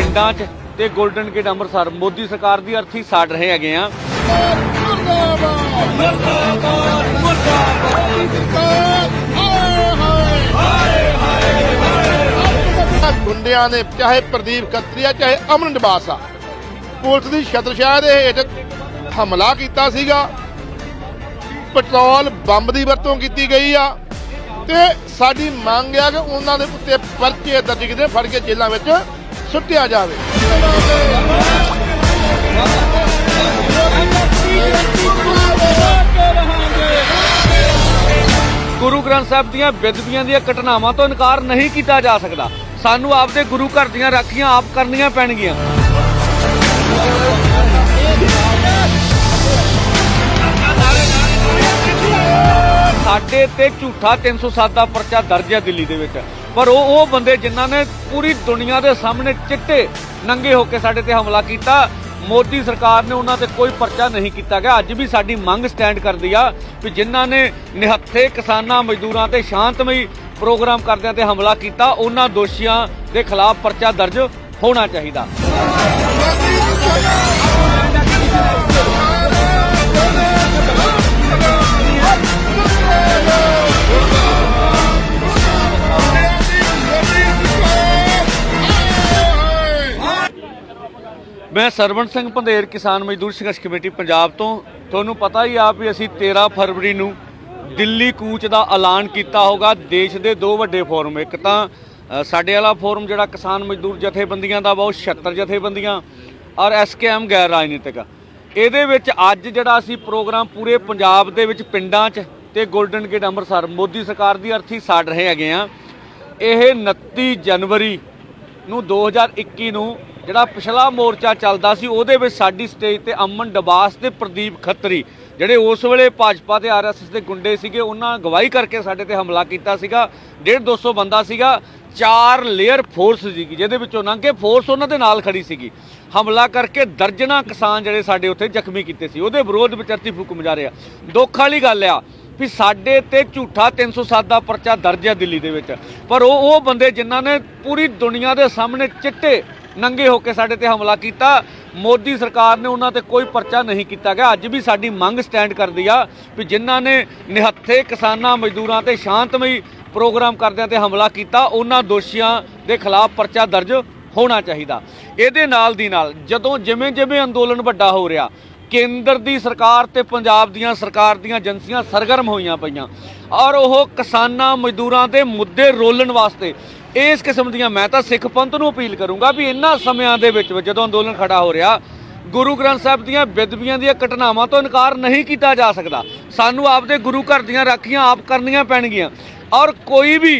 ਪਿੰਡਾਂ 'ਚ ਤੇ 골ਡਨ ਗੇਟ ਅੰਮ੍ਰਿਤਸਰ, ਮੋਦੀ ਸਰਕਾਰ ਦੀ ਅਰਥੀ ਸਾੜ ਰਹੇ ਹੈਗੇ ਆ। ਗੁੰਡਿਆਂ ਨੇ ਚਾਹੇ ਪ੍ਰਦੀਪ ਖੱਤਰੀਆ ਚਾਹੇ ਅਮਨ ਨਿਵਾਸ ਆ, ਪੁਲਿਸ ਦੀ ਛਤਰਛਾਇਆ ਦੇ ਹੇਠ ਹਮਲਾ ਕੀਤਾ ਸੀਗਾ। ਪੈਟਰੋਲ ਬੰਬ ਦੀ ਵਰਤੋਂ ਕੀਤੀ ਗਈ ਆ ਤੇ ਸਾਡੀ ਮੰਗ ਆ ਕਿ ਉਹਨਾਂ ਦੇ ਉੱਤੇ ਪਰਚੇ ਦਰਜ ਕੀਤੇ, ਫੜ ਕੇ ਜੇਲ੍ਹਾਂ ਵਿੱਚ ਸੁੱਟਿਆ ਜਾਵੇ। ਗੁਰੂ ਗ੍ਰੰਥ ਸਾਹਿਬ ਦੀਆਂ ਬੇਦਬੀਆਂ ਦੀਆਂ ਘਟਨਾਵਾਂ ਤੋਂ ਇਨਕਾਰ ਨਹੀਂ ਕੀਤਾ ਜਾ ਸਕਦਾ। ਸਾਨੂੰ ਆਪਦੇ ਗੁਰੂ ਘਰ ਦੀਆਂ ਰਾਖੀਆਂ ਆਪ ਕਰਨੀਆਂ ਪੈਣਗੀਆਂ। ਸਾਡੇ ਤੇ ਝੂਠਾ 307 ਦਾ ਪਰਚਾ ਦਰਜ ਹੈ ਦਿੱਲੀ ਦੇ ਵਿੱਚ। ਪਰ ਉਹ ਉਹ ਬੰਦੇ ਜਿਨ੍ਹਾਂ ਨੇ ਪੂਰੀ ਦੁਨੀਆ ਦੇ ਸਾਹਮਣੇ ਚਿੱਟੇ ਨੰਗੇ ਹੋ ਕੇ ਸਾਡੇ ਤੇ ਹਮਲਾ ਕੀਤਾ, ਮੋਦੀ ਸਰਕਾਰ ਨੇ ਉਹਨਾਂ ਤੇ ਕੋਈ ਪਰਚਾ ਨਹੀਂ ਕੀਤਾ ਗਿਆ। ਅੱਜ ਵੀ ਸਾਡੀ ਮੰਗ ਸਟੈਂਡ ਕਰਦੀ ਆ ਵੀ ਜਿਨ੍ਹਾਂ ਨੇ ਨਿਹੱਥੇ ਕਿਸਾਨਾਂ, ਮਜ਼ਦੂਰਾਂ ਤੇ ਸ਼ਾਂਤਮਈ ਪ੍ਰੋਗਰਾਮ ਕਰਦਿਆਂ ਤੇ ਹਮਲਾ ਕੀਤਾ, ਉਹਨਾਂ ਦੋਸ਼ੀਆਂ ਦੇ ਖਿਲਾਫ ਪਰਚਾ ਦਰਜ ਹੋਣਾ ਚਾਹੀਦਾ। ਮੈਂ ਸਰਵਣ ਸਿੰਘ ਪੰਧੇਰ ਕਿਸਾਨ ਮਜ਼ਦੂਰ ਸੰਘਰਸ਼ ਕਮੇਟੀ ਪੰਜਾਬ ਤੋਂ। ਤੁਹਾਨੂੰ ਪਤਾ ਹੀ ਆ ਵੀ ਅਸੀਂ 13 ਫਰਵਰੀ ਨੂੰ ਦਿੱਲੀ ਕੂਚ ਦਾ ਐਲਾਨ ਕੀਤਾ ਹੋਗਾ। ਦੇਸ਼ ਦੇ ਦੋ ਵੱਡੇ ਫੋਰਮ, ਇੱਕ ਤਾਂ ਸਾਡੇ ਵਾਲਾ ਫੋਰਮ ਜਿਹੜਾ ਕਿਸਾਨ ਮਜ਼ਦੂਰ ਜਥੇਬੰਦੀਆਂ ਦਾ ਵਾ, ਉਹ 76 ਜਥੇਬੰਦੀਆਂ ਔਰ ਐਸਕੇਐਮ ਗੈਰ ਰਾਜਨੀਤਿਕ। ਇਹਦੇ ਵਿੱਚ ਅੱਜ ਜਿਹੜਾ ਅਸੀਂ ਪ੍ਰੋਗਰਾਮ ਪੂਰੇ ਪੰਜਾਬ ਦੇ ਵਿੱਚ ਪਿੰਡਾਂ 'ਚ ਤੇ 골ਡਨ ਗੇਟ ਅੰਮ੍ਰਿਤਸਰ, ਮੋਦੀ ਸਰਕਾਰ ਦੀ ਅਰਥੀ ਸਾੜ ਰਹੇ ਹੈਗੇ ਆ। ਇਹ 29 ਜਨਵਰੀ ਨੂੰ 2021 ਨੂੰ ਜਿਹੜਾ ਪਿਛਲਾ ਮੋਰਚਾ ਚੱਲਦਾ ਸੀ, ਉਹਦੇ ਵਿੱਚ ਸਾਡੀ ਸਟੇਜ ਤੇ ਅਮਨ ਡਬਾਸ ਤੇ ਪ੍ਰਦੀਪ ਖੱਤਰੀ, ਜਿਹੜੇ ਉਸ ਵੇਲੇ ਭਾਜਪਾ ਤੇ ਆਰਐਸਐਸ ਦੇ ਗੁੰਡੇ ਸੀਗੇ, ਉਹਨਾਂ ਗਵਾਹੀ ਕਰਕੇ ਸਾਡੇ ਤੇ ਹਮਲਾ ਕੀਤਾ ਸੀਗਾ 1.5 200 ਬੰਦਾ ਸੀਗਾ, ਚਾਰ ਲੇਅਰ ਫੋਰਸ ਸੀਗੀ, ਜਿਹਦੇ ਵਿੱਚੋਂ ਨੰਗੇ ਫੋਰਸ ਉਹਨਾਂ ਦੇ ਨਾਲ ਖੜੀ ਸੀਗੀ। ਹਮਲਾ ਕਰਕੇ ਦਰਜਨਾ ਕਿਸਾਨ ਜਿਹੜੇ ਸਾਡੇ ਉੱਥੇ ਜ਼ਖਮੀ ਕੀਤੇ ਸੀ, ਉਹਦੇ ਵਿਰੋਧ ਵਿੱਚ ਅਰਥੀ ਫੂਕ ਰਿਹਾ ਦੁੱਖ ਵਾਲੀ ਗੱਲ ਆ ਵੀ ਸਾਡੇ ਤੇ ਝੂਠਾ 307 ਦਾ ਪਰਚਾ ਦਰਜ ਹੈ ਦਿੱਲੀ ਦੇ ਵਿੱਚ, ਪਰ ਉਹ ਉਹ ਬੰਦੇ ਜਿਨ੍ਹਾਂ ਨੇ ਪੂਰੀ ਦੁਨੀਆ ਦੇ ਸਾਹਮਣੇ ਚਿੱਟੇ ਨੰਗੇ ਹੋ ਕੇ ਸਾਡੇ ਤੇ ਹਮਲਾ ਕੀਤਾ। ਮੋਦੀ ਸਰਕਾਰ ਨੇ ਉਹਨਾਂ ਤੇ ਕੋਈ ਪਰਚਾ ਨਹੀਂ ਕੀਤਾ ਗਿਆ। ਅੱਜ ਵੀ ਸਾਡੀ ਮੰਗ ਸਟੈਂਡ ਕਰਦੀ ਆ ਵੀ ਜਿਨ੍ਹਾਂ ਨੇ ਨਿਹੱਥੇ ਕਿਸਾਨਾਂ, ਮਜ਼ਦੂਰਾਂ ਤੇ ਸ਼ਾਂਤਮਈ ਪ੍ਰੋਗਰਾਮ ਕਰਦਿਆਂ ਤੇ ਹਮਲਾ ਕੀਤਾ, ਉਹਨਾਂ ਦੋਸ਼ੀਆਂ ਦੇ ਖਿਲਾਫ ਪਰਚਾ ਦਰਜ ਹੋਣਾ ਚਾਹੀਦਾ। ਇਹਦੇ ਨਾਲ ਦੀ ਨਾਲ ਜਦੋਂ ਜਿਵੇਂ ਜਿਵੇਂ ਅੰਦੋਲਨ ਵੱਡਾ ਹੋ ਰਿਹਾ, ਕੇਂਦਰ ਦੀ ਸਰਕਾਰ ਤੇ ਪੰਜਾਬ ਦੀਆਂ ਸਰਕਾਰ ਦੀਆਂ ਏਜੰਸੀਆਂ ਸਰਗਰਮ ਹੋਈਆਂ ਪਈਆਂ। ਔਰ ਉਹ ਕਿਸਾਨਾਂ, ਮਜ਼ਦੂਰਾਂ ਦੇ ਮੁੱਦੇ ਰੋਲਣ ਵਾਸਤੇ ਇਸ ਕਿਸਮ ਦੀਆਂ ਮੈਂ ਤਾਂ ਸਿੱਖ ਪੰਥ ਨੂੰ ਅਪੀਲ ਕਰੂੰਗਾ ਵੀ ਇਹਨਾਂ ਸਮਿਆਂ ਦੇ ਵਿੱਚ ਜਦੋਂ ਅੰਦੋਲਨ ਖੜਾ ਹੋ ਰਿਹਾ, ਗੁਰੂ ਗ੍ਰੰਥ ਸਾਹਿਬ ਦੀਆਂ ਬੇਦਬੀਆਂ ਦੀਆਂ ਘਟਨਾਵਾਂ ਤੋਂ ਇਨਕਾਰ ਨਹੀਂ ਕੀਤਾ ਜਾ ਸਕਦਾ। ਸਾਨੂੰ ਆਪਦੇ ਗੁਰੂ ਘਰ ਦੀਆਂ ਰਾਖੀਆਂ ਆਪ ਕਰਨੀਆਂ ਪੈਣਗੀਆਂ ਔਰ ਕੋਈ ਵੀ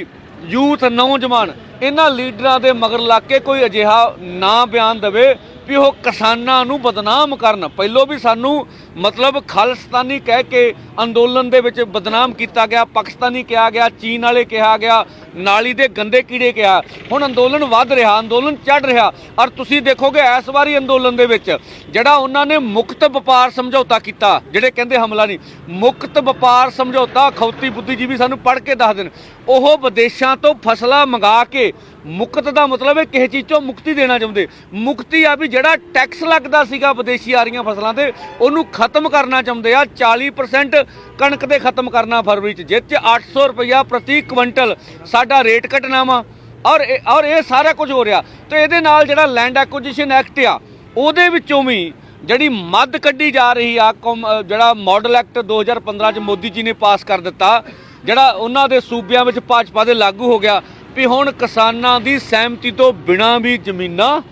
ਯੂਥ, ਨੌਜਵਾਨ ਇਹਨਾਂ ਲੀਡਰਾਂ ਦੇ ਮਗਰ ਲੱਗ ਕੇ ਕੋਈ ਅਜਿਹਾ ਨਾ ਬਿਆਨ ਦੇਵੇ ਵੀ ਉਹ ਕਿਸਾਨਾਂ ਨੂੰ ਬਦਨਾਮ ਕਰਨ। ਪਹਿਲੋਂ ਵੀ ਸਾਨੂੰ ਮਤਲਬ ਖਾਲਿਸਤਾਨੀ ਕਹਿ ਕੇ ਅੰਦੋਲਨ ਦੇ ਵਿੱਚ ਬਦਨਾਮ ਕੀਤਾ ਗਿਆ, ਪਾਕਿਸਤਾਨੀ ਕਿਹਾ ਗਿਆ, ਚੀਨ ਵਾਲੇ ਕਿਹਾ ਗਿਆ, ਨਾਲੀ ਦੇ ਗੰਦੇ ਕੀੜੇ ਕਿਹਾ। ਹੁਣ ਅੰਦੋਲਨ ਵੱਧ ਰਿਹਾ, ਅੰਦੋਲਨ ਚੜ ਰਿਹਾ। ਔਰ ਤੁਸੀਂ ਦੇਖੋਗੇ ਇਸ ਵਾਰੀ ਅੰਦੋਲਨ ਦੇ ਵਿੱਚ ਜਿਹੜਾ ਉਹਨਾਂ ਨੇ ਮੁਕਤ ਵਪਾਰ ਸਮਝੌਤਾ ਕੀਤਾ, ਜਿਹੜੇ ਕਹਿੰਦੇ ਹਮਲਾ ਨਹੀਂ, ਮੁਕਤ ਵਪਾਰ ਸਮਝੌਤਾ ਖੌਤੀ ਬੁੱਧੀਜੀਵੀ ਸਾਨੂੰ ਪੜ੍ਹ ਕੇ ਦੱਸ ਦੇਣ। ਉਹ ਵਿਦੇਸ਼ਾਂ ਤੋਂ ਫਸਲਾਂ ਮੰਗਾ ਕੇ, ਮੁਕਤ ਦਾ ਮਤਲਬ ਹੈ ਕਿਸੇ ਚੀਜ਼ ਤੋਂ ਮੁਕਤੀ ਦੇਣਾ ਚਾਹੁੰਦੇ। ਮੁਕਤੀ ਆ ਵੀ ਜਿਹੜਾ ਟੈਕਸ ਲੱਗਦਾ ਸੀਗਾ ਵਿਦੇਸ਼ੀ ਆ ਰਹੀਆਂ ਫਸਲਾਂ ਤੇ, ਉਹਨੂੰ ਖਤਮ ਕਰਨਾ ਚਾਹੁੰਦੇ ਆ 40% ਕਣਕ ਦੇ ਖਤਮ ਕਰਨਾ ਫਰਵਰੀ ਚ। ਜਿੱਥੇ 800 ਰੁਪਇਆ ਪ੍ਰਤੀ ਕੁਇੰਟਲ ਸਾਡਾ ਰੇਟ ਘਟਣਾ ਵਾ। ਔਰ ਔਰ ਇਹ ਸਾਰਾ ਕੁਝ ਹੋ ਰਿਹਾ। ਤੇ ਇਹਦੇ ਨਾਲ ਜਿਹੜਾ ਲੈਂਡ ਐਕੁਜੀਸ਼ਨ ਐਕਟ ਆ, ਉਹਦੇ ਵਿੱਚੋਂ ਵੀ ਜਿਹੜੀ ਮੱਦ ਕੱਢੀ ਜਾ ਰਹੀ ਆ, ਕੌਮ- ਜਿਹੜਾ ਮਾਡਲ ਐਕਟ 2015 ਚ ਮੋਦੀ ਜੀ ਨੇ ਪਾਸ ਕਰ ਦਿੱਤਾ, ਜਿਹੜਾ ਉਹਨਾਂ ਦੇ ਸੂਬਿਆਂ ਵਿੱਚ ਭਾਜਪਾ ਦੇ ਲਾਗੂ ਹੋ ਗਿਆ, ਵੀ ਹੁਣ ਕਿਸਾਨਾਂ ਦੀ ਸਹਿਮਤੀ ਤੋਂ ਬਿਨਾਂ ਵੀ ਜ਼ਮੀਨਾਂ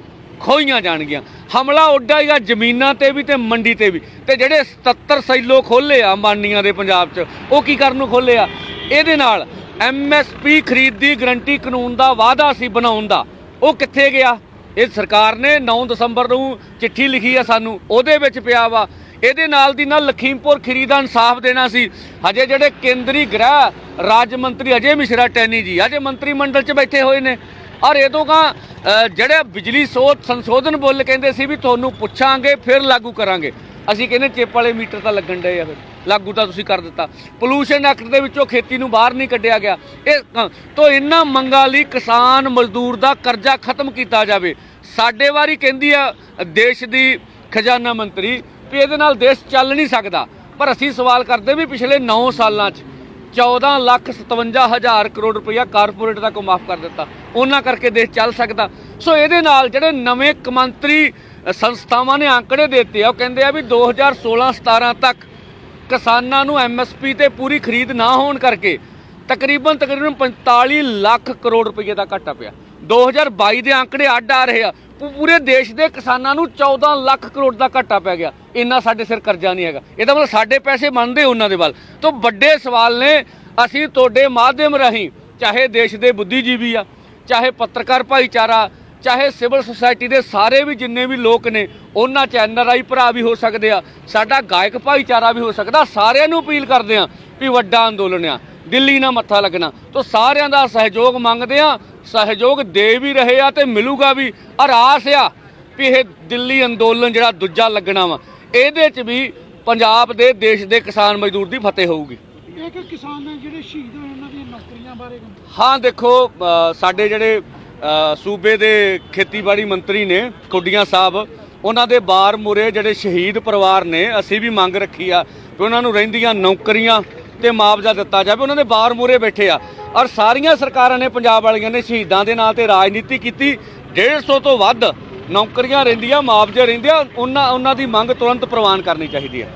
ਖੋਈਆਂ ਜਾਣਗੀਆਂ। ਹਮਲਾ ਉੱਡਾ ਹੀ ਆ ਜ਼ਮੀਨਾਂ ਤੇ ਵੀ ਤੇ ਮੰਡੀ ਤੇ ਵੀ। ਤੇ ਜਿਹੜੇ 77 ਸੈਲੋ ਖੋਲੇ ਆ ਮਾਨੀਆਂ ਦੇ ਪੰਜਾਬ 'ਚ, ਉਹ ਕੀ ਕਰਨ ਨੂੰ ਖੋਲੇ ਆ? ਇਹਦੇ ਨਾਲ ਐਮਐਸਪੀ ਖਰੀਦ ਦੀ ਗਰੰਟੀ ਕਾਨੂੰਨ ਦਾ ਵਾਅਦਾ ਸੀ ਬਣਾਉਣ ਦਾ। ਉਹ ਕਿੱਥੇ ਗਿਆ? ਇਹ ਸਰਕਾਰ ਨੇ 9 ਦਸੰਬਰ ਨੂੰ ਚਿੱਠੀ ਲਿਖੀ ਆ ਸਾਨੂੰ, ਉਹਦੇ ਵਿੱਚ ਪਿਆ ਵਾ। ਇਹਦੇ ਨਾਲ ਦੀ ਨਾਲ ਲਖੀਮਪੁਰ ਖੀਰੀ ਦਾ ਇਨਸਾਫ ਦੇਣਾ ਸੀ। ਹਜੇ ਜਿਹੜੇ ਕੇਂਦਰੀ ਗ੍ਰਹਿ ਰਾਜ ਮੰਤਰੀ ਅਜੇ ਮਿਸ਼ਰਾ ਟੈਨੀ ਜੀ, ਅਜੇ ਮੰਤਰੀ ਮੰਡਲ 'ਚ ਬੈਠੇ ਹੋਏ ਨੇ। ਔਰ ਇਹਦੋਂ ਕਾ ਜਿਹੜੇ ਬਿਜਲੀ ਸੋਧ ਸੰਸ਼ੋਧਨ ਬੁੱਲ ਕਹਿੰਦੇ ਸੀ ਵੀ ਤੁਹਾਨੂੰ ਪੁੱਛਾਂਗੇ, ਫਿਰ ਲਾਗੂ ਕਰਾਂਗੇ। ਅਸੀਂ ਕਹਿੰਦੇ ਚਿੱਪ ਵਾਲੇ ਮੀਟਰ ਤਾਂ ਲੱਗਣ ਡਏ ਆ ਫਿਰ। ਲਾਗੂ ਤਾਂ ਤੁਸੀਂ ਕਰ ਦਿੱਤਾ। ਪੋਲੂਸ਼ਨ ਐਕਟ ਦੇ ਵਿੱਚੋਂ ਖੇਤੀ ਨੂੰ ਬਾਹਰ ਨਹੀਂ ਕੱਢਿਆ ਗਿਆ। ਇਹ ਤੋਂ ਇਹਨਾਂ ਮੰਗਾਂ ਲਈ ਕਿਸਾਨ ਮਜ਼ਦੂਰ ਦਾ ਕਰਜ਼ਾ ਖਤਮ ਕੀਤਾ ਜਾਵੇ। ਸਾਡੇ ਵਾਰੀ ਕਹਿੰਦੀ ਆ, ਦੇਸ਼ ਦੀ ਖਜ਼ਾਨਾ ਮੰਤਰੀ ਵੀ ਇਹਦੇ ਨਾਲ ਦੇਸ਼ ਚੱਲ ਨਹੀਂ ਸਕਦਾ। ਪਰ ਅਸੀਂ ਸਵਾਲ ਕਰਦੇ ਵੀ ਪਿਛਲੇ 9 ਸਾਲਾਂ 'ਚ 14 ਲੱਖ 57 ਹਜ਼ਾਰ ਕਰੋੜ ਰੁਪਇਆ ਕਾਰਪੋਰੇਟ ਦਾ ਕੋ ਮਾਫ ਕਰ ਦਿੱਤਾ। ਉਹਨਾਂ ਕਰਕੇ ਦੇਸ਼ ਚੱਲ ਸਕਦਾ। ਸੋ ਇਹਦੇ ਨਾਲ ਜਿਹੜੇ ਨਵੇਂ ਕਮੰਤਰੀ ਸੰਸਥਾਵਾਂ ਨੇ ਆંકੜੇ ਦਿੱਤੇ ਆ, ਉਹ ਕਹਿੰਦੇ ਆ ਵੀ 2016-17 ਤੱਕ ਕਿਸਾਨਾਂ ਨੂੰ ਐਮਐਸਪੀ ਤੇ ਪੂਰੀ ਖਰੀਦ ਨਾ ਹੋਣ ਕਰਕੇ ਤਕਰੀਬਨ ਤਕਰੀਬਨ 45 ਲੱਖ ਕਰੋੜ ਰੁਪਏ ਦਾ ਘਾਟਾ ਪਿਆ। 2022 ਦੇ ਆંકੜੇ ਅੱਡ ਆ ਰਹੇ ਆ। ਪੂਰੇ ਦੇਸ਼ ਦੇ ਕਿਸਾਨਾਂ ਨੂੰ 14 ਲੱਖ ਕਰੋੜ ਦਾ ਘਾਟਾ ਪੈ ਗਿਆ। ਇੰਨਾ ਸਾਡੇ ਸਿਰ ਕਰਜ਼ਾ ਨਹੀਂ ਹੈਗਾ। ਇਹਦਾ ਮਤਲਬ ਸਾਡੇ ਪੈਸੇ ਬਣਦੇ ਉਹਨਾਂ ਦੇ ਵੱਲ। ਤੋਂ ਵੱਡੇ ਸਵਾਲ ਨੇ, ਅਸੀਂ ਤੁਹਾਡੇ ਮਾਧਿਅਮ ਰਾਹੀਂ ਚਾਹੇ ਦੇਸ਼ ਦੇ ਬੁੱਧੀਜੀਵੀ ਆ, ਚਾਹੇ ਪੱਤਰਕਾਰ ਭਾਈਚਾਰਾ, ਚਾਹੇ ਸਿਵਲ ਸੁਸਾਇਟੀ ਦੇ ਸਾਰੇ ਵੀ ਜਿੰਨੇ ਵੀ ਲੋਕ ਨੇ, ਉਹਨਾਂ ਚ ਐਨਆਰਆਈ ਭਰਾ ਵੀ ਹੋ ਸਕਦੇ ਆ, ਸਾਡਾ ਗਾਇਕ ਭਾਈਚਾਰਾ ਵੀ ਹੋ ਸਕਦਾ, ਸਾਰਿਆਂ ਨੂੰ ਅਪੀਲ ਕਰਦੇ ਆ ਵੀ ਵੱਡਾ ਅੰਦੋਲਨ ਆ। ਦਿੱਲੀ ਨਾਲ ਮੱਥਾ ਲੱਗਣਾ। ਤੋਂ ਸਾਰਿਆਂ ਦਾ ਸਹਿਯੋਗ ਮੰਗਦੇ ਆ ਸਹਿਯੋਗ ਦੇ ਵੀ ਰਹੇ ਆ ਤੇ ਮਿਲੂਗਾ ਵੀ। ਔਰ ਆਸ ਆ ਵੀ ਇਹ ਦਿੱਲੀ ਅੰਦੋਲਨ ਜਿਹੜਾ ਦੂਜਾ ਲੱਗਣਾ ਵਾ ਇਹਦੇ ਚ ਵੀ ਪੰਜਾਬ ਦੇ ਦੇਸ਼ ਦੇ ਕਿਸਾਨ ਮਜ਼ਦੂਰ ਦੀ ਫਤਿਹ ਹੋਊਗੀ। ਇਹ ਕਿ ਕਿਸਾਨ ਨੇ ਜਿਹੜੇ ਸ਼ਹੀਦ ਹੋਏ ਉਹਨਾਂ ਦੀਆਂ ਨੌਕਰੀਆਂ ਬਾਰੇ ਹਾਂ ਦੇਖੋ ਸਾਡੇ ਜਿਹੜੇ ਸੂਬੇ ਦੇ ਖੇਤੀਬਾੜੀ ਮੰਤਰੀ ਨੇ ਕੁੱਡੀਆਂ ਸਾਹਿਬ ਉਹਨਾਂ ਦੇ ਬਾਰ ਮੁਰੇ ਜਿਹੜੇ ਸ਼ਹੀਦ ਪਰਿਵਾਰ ਨੇ ਅਸੀਂ ਵੀ ਮੰਗ ਰੱਖੀ ਆ ਕਿ ਉਹਨਾਂ ਨੂੰ ਰਹਿੰਦੀਆਂ ਨੌਕਰੀਆਂ ਤੇ ਮੁਆਵਜ਼ਾ ਦਿੱਤਾ ਜਾਵੇ। ਉਹਨਾਂ ਦੇ ਬਾਰ ਮੁਰੇ ਬੈਠੇ ਆ। ਔਰ ਸਾਰੀਆਂ ਸਰਕਾਰਾਂ ਨੇ ਪੰਜਾਬ ਵਾਲੀਆਂ ਨੇ ਸ਼ਹੀਦਾਂ ਦੇ ਨਾਂ ਤੇ ਰਾਜਨੀਤੀ ਕੀਤੀ। 150 ਤੋਂ ਵੱਧ ਨੌਕਰੀਆਂ ਰਹਿੰਦੀਆਂ ਮੁਆਵਜ਼ੇ ਰਹਿੰਦੀਆਂ ਉਹਨਾਂ ਉਹਨਾਂ ਦੀ ਮੰਗ ਤੁਰੰਤ ਪ੍ਰਵਾਨ ਕਰਨੀ ਚਾਹੀਦੀ ਹੈ।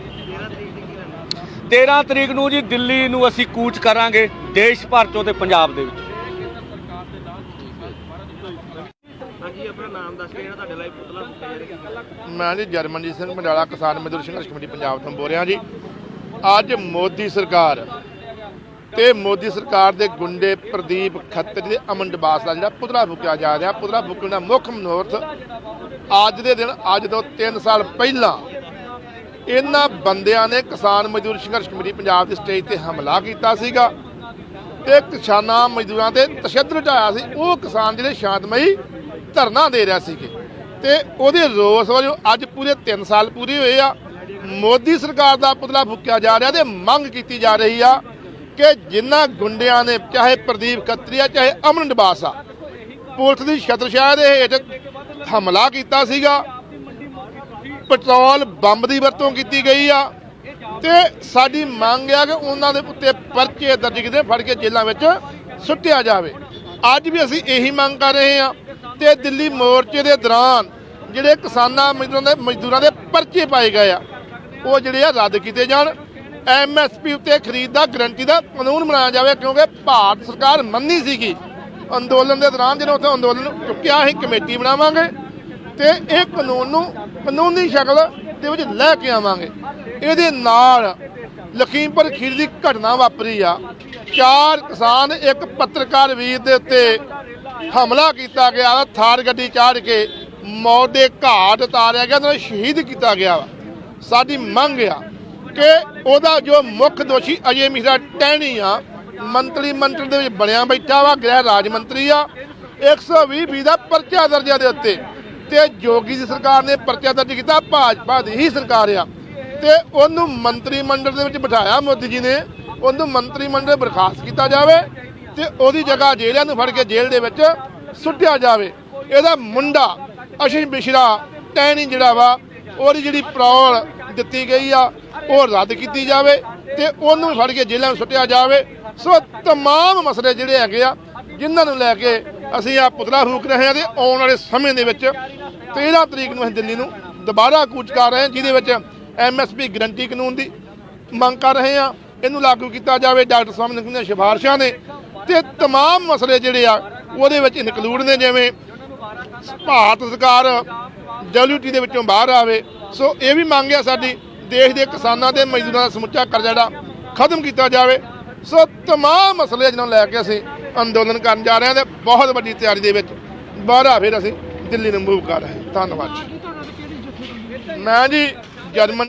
13 ਤਰੀਕ ਨੂੰ ਜੀ ਦਿੱਲੀ ਨੂੰ ਅਸੀਂ ਕੂਚ ਕਰਾਂਗੇ ਦੇਸ਼ ਭਰ ਚੋਂ ਤੇ ਪੰਜਾਬ ਦੇ ਵਿੱਚ। ਹਾਂਜੀ ਆਪਣਾ ਨਾਮ ਦੱਸ ਕੇ ਜਿਹੜਾ ਤੁਹਾਡੇ ਲਈ ਪੁਤਲਾ ਫੁੱਕਿਆ ਜਾ। ਰਿਹਾ ਮੈਂ ਜੀ ਜਰਮਨਜੀਤ ਸਿੰਘ ਮੰਡਾਲਾ ਕਿਸਾਨ ਮਜ਼ਦੂਰ ਸੰਘਰਸ਼ ਕਮੇਟੀ ਪੰਜਾਬ ਤੋਂ ਬੋਲ ਰਿਹਾ ਜੀ। ਅੱਜ ਮੋਦੀ ਸਰਕਾਰ ਤੇ ਮੋਦੀ ਸਰਕਾਰ ਦੇ ਗੁੰਡੇ ਪ੍ਰਦੀਪ ਖੱਤਰੀ ਦੇ ਅਮਨ ਡਬਾਸ ਦਾ ਜਿਹੜਾ ਪੁਤਲਾ ਫੂਕਿਆ ਜਾ ਰਿਹਾ, ਪੁਤਲਾ ਫੂਕਣ ਦਾ ਮੁੱਖ ਮਨੋਰਥ ਅੱਜ ਦੇ ਦਿਨ, ਅੱਜ ਤੋਂ 3 ਸਾਲ ਪਹਿਲਾਂ ਇਹਨਾਂ ਬੰਦਿਆਂ ਨੇ ਕਿਸਾਨ ਮਜ਼ਦੂਰ ਸੰਘਰਸ਼ ਕਮੇਟੀ ਪੰਜਾਬ ਦੀ ਸਟੇਜ ਤੇ ਹਮਲਾ ਕੀਤਾ ਸੀਗਾ ਤੇ ਕਿਸਾਨਾਂ ਮਜ਼ਦੂਰਾਂ ਤੇ ਤਸ਼ੱਦਦ ਢਾਇਆ ਸੀ। ਉਹ ਕਿਸਾਨ ਜਿਹੜੇ ਸ਼ਾਂਤਮਈ ਧਰਨਾ ਦੇ ਰਿਹਾ ਸੀਗੇ ਤੇ ਉਹਦੇ ਰੋਸ ਵਜੋਂ ਅੱਜ ਪੂਰੇ 3 ਸਾਲ ਪੂਰੇ ਹੋਏ ਆ। ਮੋਦੀ ਸਰਕਾਰ ਦਾ ਪੁਤਲਾ ਫੂਕਿਆ ਜਾ ਰਿਹਾ ਤੇ ਮੰਗ ਕੀਤੀ ਜਾ ਰਹੀ ਆ ਕਿ ਜਿਨ੍ਹਾਂ ਗੁੰਡਿਆਂ ਨੇ, ਚਾਹੇ ਪ੍ਰਦੀਪ ਖੱਤਰੀਆ ਚਾਹੇ ਅਮਨ ਡਬਾਸ ਆ, ਪੁਲਿਸ ਦੀ ਛਤਰਛਾਇਆ ਦੇ ਹੇਠ ਹਮਲਾ ਕੀਤਾ ਸੀਗਾ। ਪੈਟਰੋਲ ਬੰਬ ਦੀ ਵਰਤੋਂ ਕੀਤੀ ਗਈ ਆ ਤੇ ਸਾਡੀ ਮੰਗ ਆ ਕਿ ਉਹਨਾਂ ਦੇ ਉੱਤੇ ਪਰਚੇ ਦਰਜ ਕੀਤੇ ਫੜ ਕੇ ਜੇਲ੍ਹਾਂ ਵਿੱਚ ਸੁੱਟਿਆ ਜਾਵੇ। ਅੱਜ ਵੀ ਅਸੀਂ ਇਹੀ ਮੰਗ ਕਰ ਰਹੇ ਹਾਂ ਤੇ ਦਿੱਲੀ ਮੋਰਚੇ ਦੇ ਦੌਰਾਨ ਜਿਹੜੇ ਕਿਸਾਨਾਂ ਮਜ਼ਦੂਰਾਂ ਦੇ ਮਜ਼ਦੂਰਾਂ ਦੇ ਪਰਚੇ ਪਾਏ ਗਏ ਆ ਉਹ ਜਿਹੜੇ ਆ ਰੱਦ ਕੀਤੇ ਜਾਣ। ਐਮਐਸਪੀ ਉੱਤੇ ਖਰੀਦ ਦਾ ਗਰੰਟੀ ਦਾ ਕਾਨੂੰਨ ਬਣਾਇਆ ਜਾਵੇ ਕਿਉਂਕਿ ਭਾਰਤ ਸਰਕਾਰ ਮੰਨੀ ਸੀਗੀ ਅੰਦੋਲਨ ਦੇ ਦੌਰਾਨ ਜਦੋਂ ਉੱਥੇ ਅੰਦੋਲਨ ਚੁੱਕਿਆ, ਅਸੀਂ ਕਮੇਟੀ ਬਣਾਵਾਂਗੇ ਤੇ ਇਹ ਕਾਨੂੰਨ ਨੂੰ ਕਾਨੂੰਨੀ ਸ਼ਕਲ ਦੇ ਵਿੱਚ ਲੈ ਕੇ ਆਵਾਂਗੇ। ਇਹਦੇ ਨਾਲ ਲਖੀਮਪੁਰ ਖੀਰ ਦੀ ਘਟਨਾ ਵਾਪਰੀ ਆ। ਚਾਰ ਕਿਸਾਨ, ਇੱਕ ਪੱਤਰਕਾਰ ਵੀਰ ਦੇ ਉੱਤੇ ਹਮਲਾ ਕੀਤਾ ਗਿਆ। ਵਾ ਥਾਰ ਗੱਡੀ ਚਾੜ ਕੇ ਮੌਤ ਦੇ ਘਾਟ ਉਤਾਰਿਆ ਗਿਆ ਉਹਨਾਂ ਨੂੰ ਸ਼ਹੀਦ ਕੀਤਾ ਗਿਆ ਵਾ। ਸਾਡੀ ਮੰਗ ਆ ਕਿ ਉਹਦਾ ਜੋ ਮੁੱਖ ਦੋਸ਼ੀ ਅਜੇ ਮਿਸ਼ਰਾ ਟਹਿਣੀ ਆ, ਮੰਤਰੀ ਮੰਡਲ ਦੇ ਵਿੱਚ ਬਣਿਆ ਬੈਠਾ ਵਾ, ਗ੍ਰਹਿ ਰਾਜ ਮੰਤਰੀ ਆ 120 ਵੀ ਦਾ ਪਰਚਾ ਦਰਜਾ ਦੇ ਉੱਤੇ। ਤੇ ਜੋਗੀ ਦੀ ਸਰਕਾਰ ਨੇ ਪਰਚਾ ਦਰਜ ਕੀਤਾ, ਭਾਜਪਾ ਦੀ ਹੀ ਸਰਕਾਰ ਆ। ਤੇ ਉਹਨੂੰ ਮੰਤਰੀ ਮੰਡਲ ਦੇ ਵਿੱਚ ਬਿਠਾਇਆ ਮੋਦੀ ਜੀ ਨੇ, ਉਹਨੂੰ ਮੰਤਰੀ ਮੰਡਲ ਬਰਖਾਸਤ ਕੀਤਾ ਜਾਵੇ ਤੇ ਉਹਦੀ ਜਗ੍ਹਾ ਜੇਲ੍ਹਾਂ ਨੂੰ ਫੜ ਕੇ ਜੇਲ੍ਹ ਦੇ ਵਿੱਚ ਸੁੱਟਿਆ ਜਾਵੇ। ਇਹਦਾ ਮੁੰਡਾ ਅਸ਼ਿਸ਼ ਮਿਸ਼ਰਾ ਟੈਣੀ ਜਿਹੜਾ ਵਾ ਉਹਦੀ ਜਿਹੜੀ ਪਰੌਲ ਦਿੱਤੀ ਗਈ ਆ, ਉਹ ਰੱਦ ਕੀਤੀ ਜਾਵੇ ਤੇ ਉਹਨੂੰ ਫੜ ਕੇ ਜੇਲ੍ਹਾਂ ਵਿੱਚ ਸੁੱਟਿਆ ਜਾਵੇ। ਸੋ ਤਮਾਮ ਮਸਲੇ ਜਿਹੜੇ ਹੈਗੇ ਆ, ਜਿਨ੍ਹਾਂ ਨੂੰ ਲੈ ਕੇ ਅਸੀਂ ਆ ਪੁਤਲਾ ਫੂਕ ਰਹੇ ਹਾਂ ਤੇ ਆਉਣ ਵਾਲੇ ਸਮੇਂ ਦੇ ਵਿੱਚ 13 ਤਰੀਕ ਨੂੰ ਅਸੀਂ ਦਿੱਲੀ ਨੂੰ ਦੁਬਾਰਾ ਕੂਚ ਕਰ ਰਹੇ ਹਾਂ, ਜਿਹਦੇ ਵਿੱਚ ਐਮਐਸਪੀ ਗਰੰਟੀ ਕਾਨੂੰਨ ਦੀ ਮੰਗ ਕਰ ਰਹੇ ਹਾਂ। ਇਹਨੂੰ ਲਾਗੂ ਕੀਤਾ ਜਾਵੇ ਡਾਕਟਰ ਸਾਹਿਬ ਦੀਆਂ ਸਿਫਾਰਿਸ਼ਾਂ ਨੇ। ਤੇ ਤਮਾਮ ਮਸਲੇ ਜਿਹੜੇ ਆ, ਉਹਦੇ ਵਿੱਚ ਇਨਕਲੂਡ ਨੇ ਜਿਵੇਂ ਭਾਰਤ ਸਰਕਾਰ ਡਬਲਯੂਟੀ ਦੇ ਵਿੱਚੋਂ ਬਾਹਰ ਆਵੇ। ਸੋ ਇਹ ਵੀ ਮੰਗ ਹੈ ਸਾਡੀ ਦੇਸ਼ ਦੇ ਕਿਸਾਨਾਂ ਤੇ ਮਜ਼ਦੂਰਾਂ ਦਾ ਸਮੁੱਚਾ ਕਰਜ਼ਾ ਜਿਹੜਾ ਖਤਮ ਕੀਤਾ ਜਾਵੇ। ਸੋ ਤਮਾਮ ਮਸਲੇ ਜਿਹਨਾਂ ਨੂੰ ਲੈ ਕੇ ਅਸੀਂ ਅੰਦੋਲਨ ਕਰਨ ਜਾ ਰਹੇ ਹਾਂ ਤੇ ਬਹੁਤ ਵੱਡੀ ਤਿਆਰੀ ਦੇ ਵਿੱਚ ਬਾਹਰ ਫਿਰ ਅਸੀਂ ਦਿੱਲੀ ਨੂੰ ਮੂਵ ਕਰ ਰਹੇ ਹਾਂ। ਧੰਨਵਾਦ ਜੀ। ਮੈਂ ਜੀ ਜਰਮਨ